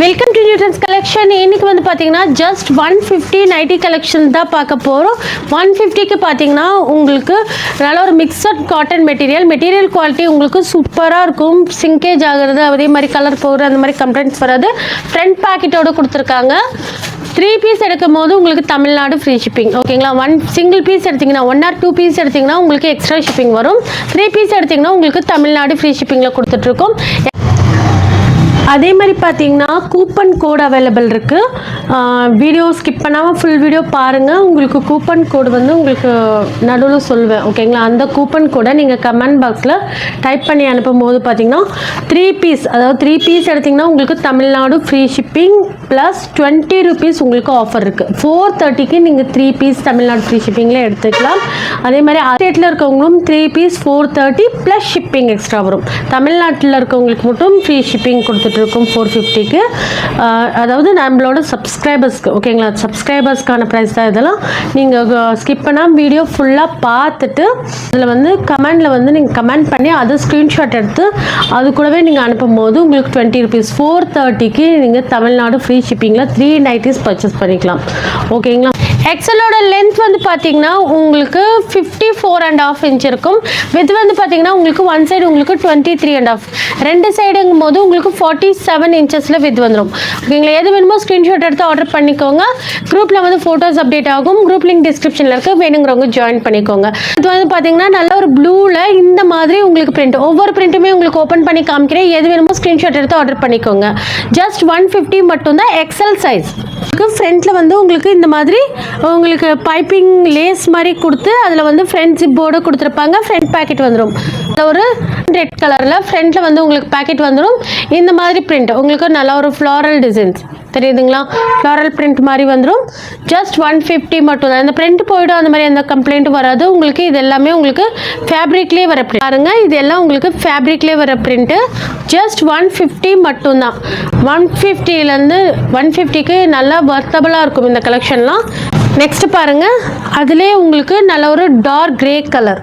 Welcome to Newton's collection இன்னைக்கு வந்து பார்த்தீங்கன்னா just one fifty nighty collection தான் பார்க்க போகிறோம் ஒன் ஃபிஃப்டிக்கு பார்த்தீங்கன்னா உங்களுக்கு நல்ல ஒரு mixed cotton material material quality உங்களுக்கு சூப்பராக இருக்கும். சிங்கேஜ் ஆகிறது அதே மாதிரி கலர் போகிறது அந்த மாதிரி கம்ப்ளைண்ட்ஸ் வராது. ஃப்ரண்ட் பேக்கெட்டோடு கொடுத்துருக்காங்க. த்ரீ பீஸ் எடுக்கும் போது உங்களுக்கு தமிழ்நாடு ஃப்ரீ ஷிப்பிங் ஓகேங்களா ஒன் சிங்கிள் பீஸ் எடுத்திங்கன்னா ஒன் ஆர் டூ பீஸ் எடுத்திங்கன்னா உங்களுக்கு எக்ஸ்ட்ரா ஷிப்பிங் வரும். த்ரீ பீஸ் எடுத்திங்கன்னா உங்களுக்கு தமிழ்நாடு ஃப்ரீ ஷிப்பிங்கில் கொடுத்துட்ருக்கோம் அதே மாதிரி பார்த்தீங்கன்னா கூப்பன் கோட் அவைலபிள் இருக்குது வீடியோ ஸ்கிப் பண்ணாமல் ஃபுல் வீடியோ பாருங்கள் உங்களுக்கு கூப்பன் கோடு வந்து உங்களுக்கு நடுவில் சொல்லுவேன் ஓகேங்களா அந்த கூப்பன் கோடை நீங்கள் கமெண்ட் பாக்ஸில் டைப் பண்ணி அனுப்பும் போது பார்த்தீங்கன்னா த்ரீ பீஸ் அதாவது த்ரீ பீஸ் எடுத்திங்கன்னா உங்களுக்கு Tamil Nadu free shipping plus twenty rupees உங்களுக்கு ஆஃபர் இருக்குது ஃபோர் தேர்ட்டிக்கு நீங்கள் த்ரீ பீஸ் தமிழ்நாடு ஃப்ரீ ஷிப்பிங்கில் எடுத்துக்கலாம். அதே மாதிரி ஸ்டேட்டில் இருக்கவங்களும் three piece four thirty plus shipping extra வரும். தமிழ்நாட்டில் இருக்கவங்களுக்கு மட்டும் ஃப்ரீ ஷிப்பிங் இருக்கும் ஃபோர் ஃபிஃப்டிக்கு அதாவது நம்மளோட சப்ஸ்கிரைபர்ஸ்க்கு ஓகேங்களா சப்ஸ்கிரைபர்ஸ்க்கான ப்ரைஸ் தான் இதெல்லாம். நீங்கள் ஸ்கிப் பண்ணால் வீடியோ ஃபுல்லாக பார்த்துட்டு இதில் வந்து கமெண்டில் வந்து நீங்கள் கமெண்ட் பண்ணி அதை ஸ்க்ரீன்ஷாட் எடுத்து அது கூடவே நீங்கள் அனுப்பும் போது உங்களுக்கு டுவெண்ட்டி ருபீஸ் ஃபோர் தேர்ட்டிக்கு நீங்கள் தமிழ்நாடு ஃப்ரீ ஷிப்பிங்கில் த்ரீ நைட்டிஸ் பர்ச்சேஸ் பண்ணிக்கலாம். ஓகேங்களா எக்ஸலோட லென்த் வந்து பார்த்தீங்கன்னா உங்களுக்கு fifty four and half inch இருக்கும். வித் வந்து பார்த்தீங்கன்னா உங்களுக்கு ஒன் சைடு உங்களுக்கு டுவெண்ட்டி த்ரீ அண்ட் ஆஃப் ரெண்டு சைடுங்கும் போது உங்களுக்கு ஃபார்ட்டி செவன் இன்ச்சஸில் வித் வந்துடும் ஓகேங்களா எது வேணுமோ ஸ்க்ரீன்ஷாட் எடுத்து ஆர்டர் பண்ணிக்கோங்க. குரூப்பில் வந்து ஃபோட்டோஸ் அப்டேட் ஆகும். குரூப் லிங்க் டிஸ்கிரிப்ஷனில் இருக்க. வேணுங்கிறவங்க ஜாயின் பண்ணிக்கோங்க. இது வந்து பார்த்தீங்கன்னா நல்ல ஒரு ப்ளூவில் இந்த மாதிரி உங்களுக்கு பிரிண்ட் ஒவ்வொரு பிரிண்ட்டுமே உங்களுக்கு ஓப்பன் பண்ணி காமிக்கிறேன். எது வேணுமோ ஸ்க்ரீன்ஷாட் எடுத்து ஆர்டர் பண்ணிக்கோங்க. ஜஸ்ட் ஒன் ஃபிஃப்டி மட்டும்தான் எக்ஸல் சைஸ் உங்களுக்கு ஃப்ரண்ட்டில் வந்து உங்களுக்கு இந்த மாதிரி உங்களுக்கு பைப்பிங் லேஸ் மாதிரி கொடுத்து அதில் வந்து ஃப்ரண்ட் ஜிப்போடு கொடுத்துருப்பாங்க. ஃப்ரண்ட் பேக்கெட் வந்துடும் அதில் ஒரு ரெட் கலரில் ஃப்ரண்ட்டில் வந்து உங்களுக்கு பேக்கெட் வந்துடும் இந்த மாதிரி பிரிண்ட் உங்களுக்கு நல்ல ஒரு ஃப்ளாரல் டிசைன்ஸ் தெரியுதுங்களா? ஃப்ளாரல் பிரிண்ட் மாதிரி வந்துடும் ஜஸ்ட் ஒன் ஃபிஃப்டி மட்டும் தான். இந்த பிரிண்ட் போயிடும். அந்த மாதிரி எந்த கம்ப்ளைண்ட்டும் வராது. உங்களுக்கு இது எல்லாமே உங்களுக்கு ஃபேப்ரிக்லேயே வர பிரிண்ட் பாருங்கள் இது எல்லாம் உங்களுக்கு ஃபேப்ரிக்லேயே வர பிரிண்ட்டு ஜஸ்ட் ஒன் ஃபிஃப்டி மட்டும்தான் ஒன் ஃபிஃப்டிலேருந்து ஒன் ஃபிஃப்டிக்கு நல்லா வர்த்தபுளாக இருக்கும் இந்த கலெக்ஷன்லாம் நெக்ஸ்ட் பாருங்க. அதுலேயே உங்களுக்கு நல்ல ஒரு டார்க் கிரே கலர்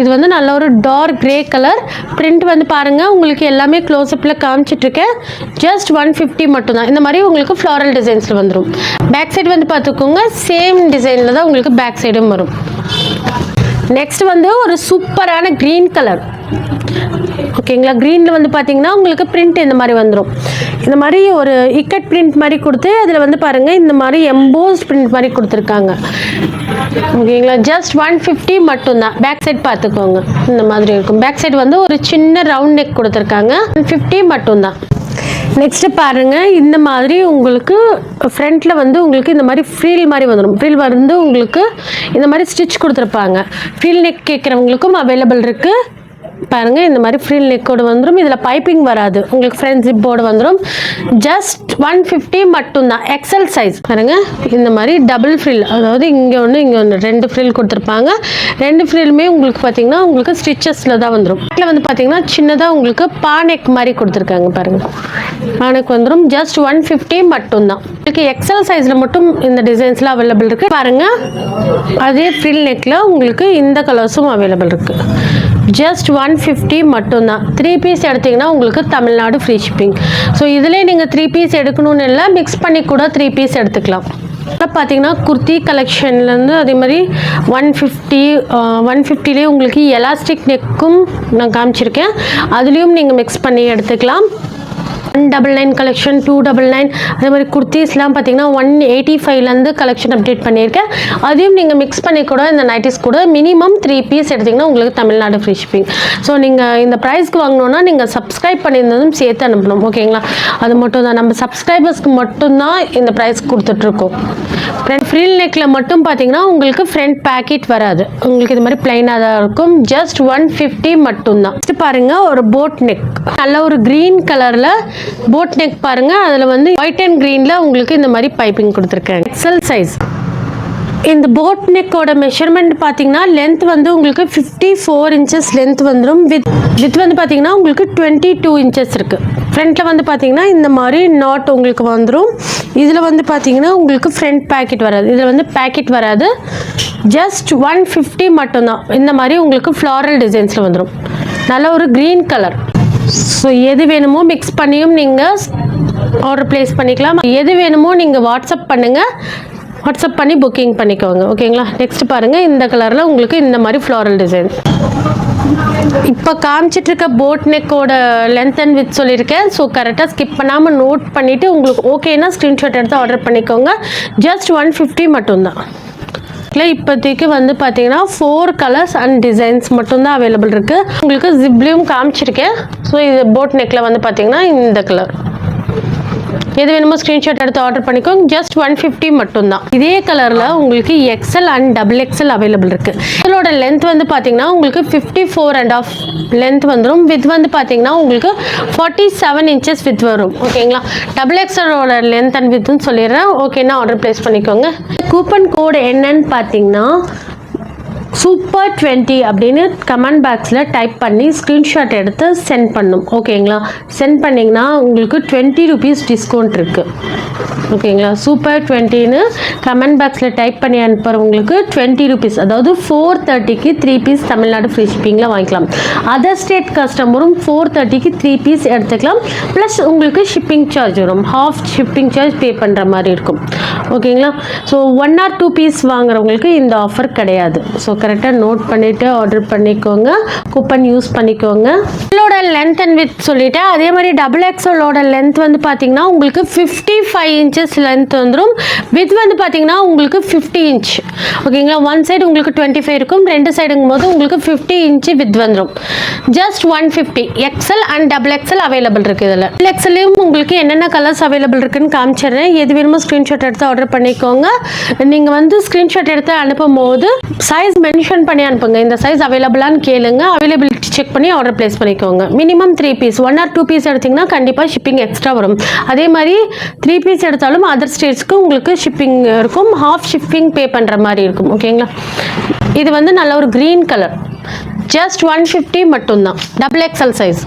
இது வந்து நல்ல ஒரு டார்க் கிரே கலர் பிரிண்ட் வந்து பாருங்கள் உங்களுக்கு எல்லாமே க்ளோஸ்அப்பில் காமிச்சிட்ருக்கேன். ஜஸ்ட் ஒன் ஃபிஃப்டி மட்டும்தான். இந்த மாதிரி உங்களுக்கு ஃப்ளாரல் டிசைன்ஸில் வந்துடும் பேக் சைடு வந்து பார்த்துக்கோங்க. சேம் டிசைனில் தான் உங்களுக்கு பேக் சைடும் வரும். நெக்ஸ்ட் வந்து ஒரு சூப்பரான க்ரீன் கலர் ஓகேங்களா க்ரீனில் வந்து பார்த்தீங்கன்னா உங்களுக்கு பிரிண்ட் இந்த மாதிரி வந்துடும் இந்த மாதிரி ஒரு இக்கட் பிரிண்ட் மாதிரி கொடுத்து அதில் வந்து பாருங்கள் இந்த மாதிரி எம்போஸ் பிரிண்ட் மாதிரி கொடுத்துருக்காங்க. ஓகேங்களா ஜஸ்ட் ஒன் ஃபிஃப்டி மட்டும்தான். பேக் சைட் பார்த்துக்கோங்க இந்த மாதிரி இருக்கும். பேக் சைடு வந்து ஒரு சின்ன ரவுண்ட் நெக் கொடுத்துருக்காங்க. ஒன் ஃபிஃப்டி மட்டும்தான். நெக்ஸ்ட்டு பாருங்கள் இந்த மாதிரி உங்களுக்கு ஃப்ரண்ட்டில் வந்து உங்களுக்கு இந்த மாதிரி ஃப்ரீல் மாதிரி வந்துடும் ஃப்ரீல் வந்து உங்களுக்கு இந்த மாதிரி ஸ்டிச் கொடுத்துருப்பாங்க. ஃப்ரீல் நெக் கேட்குறவங்களுக்கும் அவைலபிள் இருக்குது பாருங்கள் இந்த மாதிரி ஃப்ரீல் நெக்கோடு வந்துடும் இதில் பைப்பிங் வராது. உங்களுக்கு ஃப்ரெண்ட்ஷிப் ஜிப்போடு வந்துடும் ஜஸ்ட் ஒன் ஃபிஃப்டி மட்டும்தான். எக்ஸல் சைஸ் பாருங்கள் இந்த மாதிரி டபுள் ஃப்ரில் அதாவது இங்கே ஒன்று இங்கே ஒன்று ரெண்டு ஃப்ரில் கொடுத்துருப்பாங்க. ரெண்டு ஃப்ரிலுமே உங்களுக்கு பார்த்தீங்கன்னா உங்களுக்கு ஸ்டிச்சஸில் தான் வந்துடும் இதில் வந்து பார்த்தீங்கன்னா சின்னதாக உங்களுக்கு பானெக் மாதிரி கொடுத்துருக்காங்க பாருங்கள் பானெக் வந்துடும் ஜஸ்ட் ஒன் ஃபிஃப்டி மட்டும்தான். உங்களுக்கு எக்ஸல் சைஸில் மட்டும் இந்த டிசைன்ஸ்லாம் அவைலபிள் இருக்குது பாருங்கள் அதே ஃப்ரில் நெக்கில் உங்களுக்கு இந்த கலர்ஸும் அவைலபிள் இருக்குது ஜஸ்ட் ஒன் ஃபிஃப்டி மட்டும்தான். த்ரீ பீஸ் எடுத்தீங்கன்னா உங்களுக்கு தமிழ்நாடு ஃப்ரீ ஷிப்பிங் ஸோ இதிலே நீங்கள் த்ரீ பீஸ் எடுக்கணும்னு இல்லை மிக்ஸ் பண்ணி கூட த்ரீ பீஸ் எடுத்துக்கலாம். அப்புறம் பார்த்தீங்கன்னா குர்த்தி கலெக்ஷன்லேருந்து அதே மாதிரி ஒன் ஃபிஃப்டி ஒன் ஃபிஃப்டிலேயே உங்களுக்கு எலாஸ்டிக் நெக்கும் நான் காமிச்சிருக்கேன். அதுலேயும் நீங்கள் மிக்ஸ் பண்ணி எடுத்துக்கலாம். One double nine collection two double nine அதே மாதிரி குர்த்திஸ்லாம் பார்த்தீங்கன்னா ஒன் எயிட்டி ஃபைவ்லேருந்து கலெக்ஷன் அப்டேட் பண்ணியிருக்கேன். அதையும் நீங்கள் மிக்ஸ் பண்ணி கூட இந்த நைட்டிஸ் கூட மினிமம் த்ரீ பீஸ் எடுத்திங்கன்னா உங்களுக்கு தமிழ்நாடு ஃப்ரீ ஷிப்பிங் ஸோ நீங்கள் இந்த ப்ரைஸ்க்கு வாங்கணுன்னா நீங்கள் சப்ஸ்கிரைப் பண்ணியிருந்ததும் சேர்த்து அனுப்பணும் ஓகேங்களா அது மட்டும் தான். நம்ம சப்ஸ்கிரைபர்ஸ்க்கு மட்டும்தான் இந்த ப்ரைஸ் கொடுத்துட்ருக்கோம். ஃப்ரண்ட் ஃப்ரீல் நெக்கில் மட்டும் பார்த்தீங்கன்னா உங்களுக்கு ஃப்ரண்ட் பேக்கெட் வராது. உங்களுக்கு இது மாதிரி பிளைனாக தான் இருக்கும். ஜஸ்ட் ஒன் ஃபிஃப்டி மட்டும்தான் பாருங்கள் ஒரு போட் நெக் நல்ல ஒரு க்ரீன் கலரில் போட் நெக் பாருங்க அதில் வந்து ஒயிட் அண்ட் க்ரீனில் உங்களுக்கு இந்த மாதிரி பைப்பிங் கொடுத்துருக்காங்க. எக்ஸல் சைஸ் இந்த போட் நெக்கோட மெஷர்மெண்ட் பார்த்தீங்கன்னா லென்த் வந்து உங்களுக்கு ஃபிஃப்டி ஃபோர் இன்ச்சஸ் லென்த் வந்துடும் வித் வித் வந்து பார்த்தீங்கன்னா உங்களுக்கு டுவெண்ட்டி டூ இன்ச்சஸ் இருக்குது ஃப்ரண்ட்டில் வந்து பார்த்தீங்கன்னா இந்த மாதிரி நாட் உங்களுக்கு வந்துடும் இதில் வந்து பார்த்தீங்கன்னா உங்களுக்கு ஃப்ரண்ட் பேக்கெட் வராது. இதில் வந்து பேக்கெட் வராது. ஜஸ்ட் ஒன் ஃபிஃப்டி மட்டும்தான். இந்த மாதிரி உங்களுக்கு ஃப்ளாரல் டிசைன்ஸில் வந்துடும் நல்ல ஒரு க்ரீன் கலர் ஸோ எது வேணுமோ மிக்ஸ் பண்ணியும் நீங்கள் ஆர்டர் ப்ளேஸ் பண்ணிக்கலாம். எது வேணுமோ நீங்கள் வாட்ஸ்அப் பண்ணுங்கள் வாட்ஸ்அப் பண்ணி புக்கிங் பண்ணிக்கோங்க. ஓகேங்களா நெக்ஸ்ட் பாருங்கள் இந்த கலரில் உங்களுக்கு இந்த மாதிரி ஃப்ளாரல் டிசைன் இப்போ காமிச்சிட்டு இருக்க போட் நெக்கோட லென்த் அண்ட் வித் சொல்லியிருக்கேன். ஸோ கரெக்டாக ஸ்கிப் பண்ணாமல் நோட் பண்ணிவிட்டு உங்களுக்கு ஓகேனா ஸ்க்ரீன்ஷாட் எடுத்து ஆர்டர் பண்ணிக்கோங்க. ஜஸ்ட் ஒன் ஃபிஃப்டி மட்டும்தான். இல்லை இப்போதைக்கு வந்து பார்த்தீங்கன்னா ஃபோர் கலர்ஸ் அண்ட் டிசைன்ஸ் மட்டும்தான் அவைலபிள் இருக்குது உங்களுக்கு ஜிப்லையும் காமிச்சிருக்கேன். ஸோ இது போட் நெக்கில் வந்து பார்த்தீங்கன்னா இந்த கலர் எது வேணுமோ ஸ்க்ரீன்ஷாட் எடுத்து ஆர்டர் பண்ணிக்கோங்க. ஜஸ்ட் ஒன் ஃபிஃப்டி மட்டும்தான். இதே கலரில் உங்களுக்கு XL and double XL available இருக்குது இதோட லென்த் வந்து பார்த்தீங்கன்னா உங்களுக்கு fifty four and half length வந்துடும் வித் வந்து பார்த்தீங்கன்னா உங்களுக்கு ஃபார்ட்டி செவன் இன்ச்சஸ் வித் வரும் ஓகேங்களா டபுள் எக்ஸலோட லென்த் அண்ட் வித்னு சொல்லிடுறேன். ஓகேன்னா ஆர்டர் ப்ளேஸ் பண்ணிக்கோங்க. கூப்பன் கோடு என்னன்னு பார்த்தீங்கன்னா சூப்பர் டுவெண்ட்டி அப்படின்னு கமெண்ட் பாக்ஸில் டைப் பண்ணி ஸ்க்ரீன்ஷாட் எடுத்து சென்ட் பண்ணும். ஓகேங்களா சென்ட் பண்ணிங்கன்னா உங்களுக்கு டுவெண்ட்டி ருபீஸ் டிஸ்கவுண்ட் இருக்குது ஓகேங்களா சூப்பர் டுவெண்ட்டின்னு கமெண்ட் பாக்ஸில் டைப் பண்ணி அனுப்புகிறவங்களுக்கு டுவெண்ட்டி ருபீஸ் அதாவது ஃபோர் தேர்ட்டிக்கு த்ரீ பீஸ் தமிழ்நாடு ஃப்ரீ ஷிப்பிங்கில் வாங்கிக்கலாம். அதர் ஸ்டேட் கஸ்டமரும் ஃபோர் தேர்ட்டிக்கு த்ரீ பீஸ் எடுத்துக்கலாம். ப்ளஸ் உங்களுக்கு ஷிப்பிங் சார்ஜ் வரும். ஹாஃப் ஷிப்பிங் சார்ஜ் பே பண்ணுற மாதிரி இருக்கும். ஓகேங்களா so one or two piece வாங்குறவங்களுக்கு இந்த ஆஃபர் கிடையாது. ஸோ கரெக்டாக நோட் பண்ணிவிட்டு ஆர்டர் பண்ணிக்கோங்க. கூப்பன் யூஸ் பண்ணிக்கோங்க. இதோட லென்த் அண்ட் வித் சொல்லிட்டேன் அதே மாதிரி டபுள் எக்ஸலோட லென்த் வந்து பார்த்தீங்கன்னா உங்களுக்கு ஃபிஃப்டி ஃபைவ் இன்ச்சஸ் லென்த் வந்துடும் வித் வந்து பார்த்தீங்கன்னா உங்களுக்கு ஃபிஃப்டி இன்ச் ஓகேங்களா ஒன் சைடு உங்களுக்கு டுவெண்ட்டி ஃபைவ் இருக்கும். ரெண்டு சைடுங்கும் போது உங்களுக்கு ஃபிஃப்டி இன்ச்சு வித் வந்துடும் just one fifty XL and double XL available இருக்குது இதில். டபுள் எக்ஸல்லையும் உங்களுக்கு என்னென்ன கலர்ஸ் அவைலபிள் இருக்குன்னு காமிச்சிடுறேன். எது வேணுமோ ஸ்க்ரீன்ஷாட் எடுத்து ஆர்டர் பண்ணிக்கோங்க. நீங்கள் வந்து ஸ்க்ரீன்ஷாட் எடுத்து அனுப்பும் போது சைஸ் மென்ஷன் பண்ணி அனுப்புங்க. இந்த சைஸ் அவைலபிளான்னு கேளுங்க. அவைலபிலிட்டி செக் பண்ணி ஆர்டர் ப்ளேஸ் பண்ணிக்கோங்க. Minimum three piece one or two piece எடுத்திங்கன்னா கண்டிப்பாக ஷிப்பிங் எக்ஸ்ட்ரா வரும். அதே மாதிரி த்ரீ பீஸ் எடுத்தாலும் அதர் ஸ்டேட்ஸ்க்கு உங்களுக்கு ஷிப்பிங் இருக்கும். ஹாஃப் ஷிப்பிங் பே பண்ணுற மாதிரி இருக்கும். ஓகேங்களா இது வந்து நல்ல ஒரு green colour just one fifty மட்டும்தான். டபுள் எக்ஸல் சைஸ்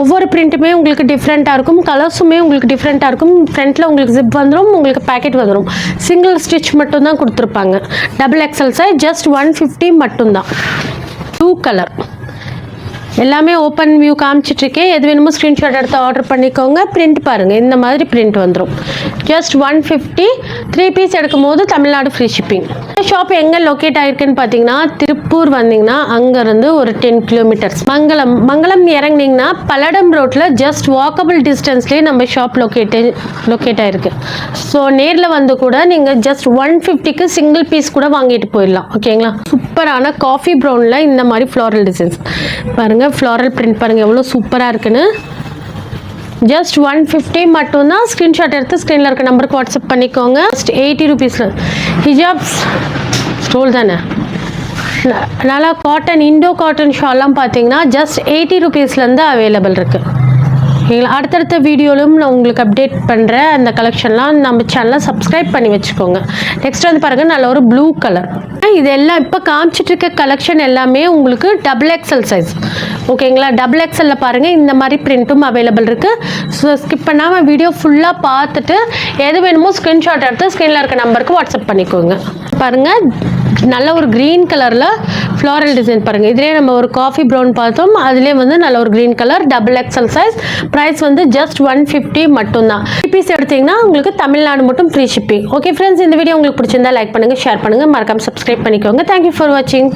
ஒவ்வொரு பிரிண்ட்டுமே உங்களுக்கு டிஃப்ரெண்ட்டாக இருக்கும். கலர்ஸுமே உங்களுக்கு டிஃப்ரெண்ட்டாக இருக்கும். ஃப்ரண்ட்டில் உங்களுக்கு ஜிப் வந்துடும் உங்களுக்கு பேக்கெட் வந்துடும் சிங்கிள் ஸ்டிச் மட்டும்தான் கொடுத்துருப்பாங்க. Double XL size just one fifty மட்டும்தான். ப்ளூ கலர் எல்லாமே ஓப்பன் வியூ காமிச்சிட்ருக்கேன் எது வேணுமோ ஸ்க்ரீன்ஷாட் எடுத்து ஆர்டர் பண்ணிக்கோங்க. பிரிண்ட் பாருங்கள் இந்த மாதிரி பிரிண்ட் வந்துடும் just one fifty three piece எடுக்கும் போது தமிழ்நாடு ஃப்ரீ ஷிப்பிங் ஷாப் எங்கே லொக்கேட் ஆயிருக்குன்னு பார்த்தீங்கன்னா திருப்பூர் வந்தீங்கன்னா அங்கேருந்து ஒரு டென் கிலோமீட்டர்ஸ் மங்களம் மங்களம் இறங்குனீங்கன்னா பல்லடம் ரோட்டில் ஜஸ்ட் வாக்கபிள் டிஸ்டன்ஸ்லேயே நம்ம ஷாப் லொக்கேட் லொக்கேட் ஆயிருக்கு. ஸோ நேரில் வந்து கூட நீங்கள் ஜஸ்ட் ஒன் ஃபிஃப்டிக்கு சிங்கிள் பீஸ் கூட வாங்கிட்டு போயிடலாம். ஓகேங்களா சூப்பரான காஃபி ப்ரௌனில் இந்த மாதிரி ஃப்ளாரல் டிசைன்ஸ் பாருங்கள் ஃப்ளாரல் பிரிண்ட் பாருங்கள் எவ்வளோ சூப்பராக இருக்குன்னு. ஜஸ்ட் ஒன் ஃபிஃப்டி மட்டும்தான் ஸ்க்ரீன்ஷாட் எடுத்து ஸ்க்ரீனில் இருக்க நம்பருக்கு வாட்ஸ்அப் பண்ணிக்கோங்க. ஜஸ்ட் எயிட்டி ருபீஸில் ஹிஜாப்ஸ் ஸ்டோல் தானே? ந- நல்லா காட்டன் இண்டோ காட்டன் ஷால்லாம் பார்த்தீங்கன்னா ஜஸ்ட் எயிட்டி ருபீஸ்லேருந்து அவைலபிள் இருக்குது எங்களை அடுத்தடுத்த வீடியோவிலும் நான் உங்களுக்கு அப்டேட் பண்ணுறேன் அந்த கலெக்ஷன்லாம் நம்ம சேனலை சப்ஸ்கிரைப் பண்ணி வச்சுக்கோங்க. நெக்ஸ்ட் வந்து பாருங்கள் நல்ல ஒரு ப்ளூ கலர் இதெல்லாம் இப்போ காமிச்சிட்ருக்க கலெக்ஷன் எல்லாமே உங்களுக்கு டபுள் எக்ஸல் சைஸ் ஓகேங்களா? டபுள் எக்ஸலில் பாருங்கள் இந்த மாதிரி பிரிண்ட்டும் அவைலபிள் இருக்குது ஸோ ஸ்கிப் பண்ணாமல் வீடியோ ஃபுல்லாக பார்த்துட்டு எது வேணுமோ ஸ்க்ரீன்ஷாட் எடுத்து ஸ்க்ரீனில் இருக்க நம்பருக்கு வாட்ஸ்அப் பண்ணிக்கோங்க. பாருங்கள் நல்ல ஒரு க்ரீன் கலரில் ஃப்ளாரல் டிசைன் பாருங்கள் இதுலேயே நம்ம ஒரு காஃபி ப்ரௌன் பார்த்தோம். அதுலேயே வந்து நல்ல ஒரு green colour double XL size price வந்து ஜஸ்ட் ஒன் ஃபிஃப்டி மட்டும்தான். பீஸ் எடுத்தீங்கன்னா உங்களுக்கு தமிழ்நாடு மட்டும் ஃப்ரீ ஷிப்பிங் ஓகே ஃப்ரெண்ட்ஸ் இந்த வீடியோ உங்களுக்கு பிடிச்சிருந்தா லைக் பண்ணுங்கள் ஷேர் பண்ணுங்கள் மறக்காம சப்ஸ்கிரைப் பண்ணிக்கோங்க. தேங்க்யூ ஃபார் வாட்சிங்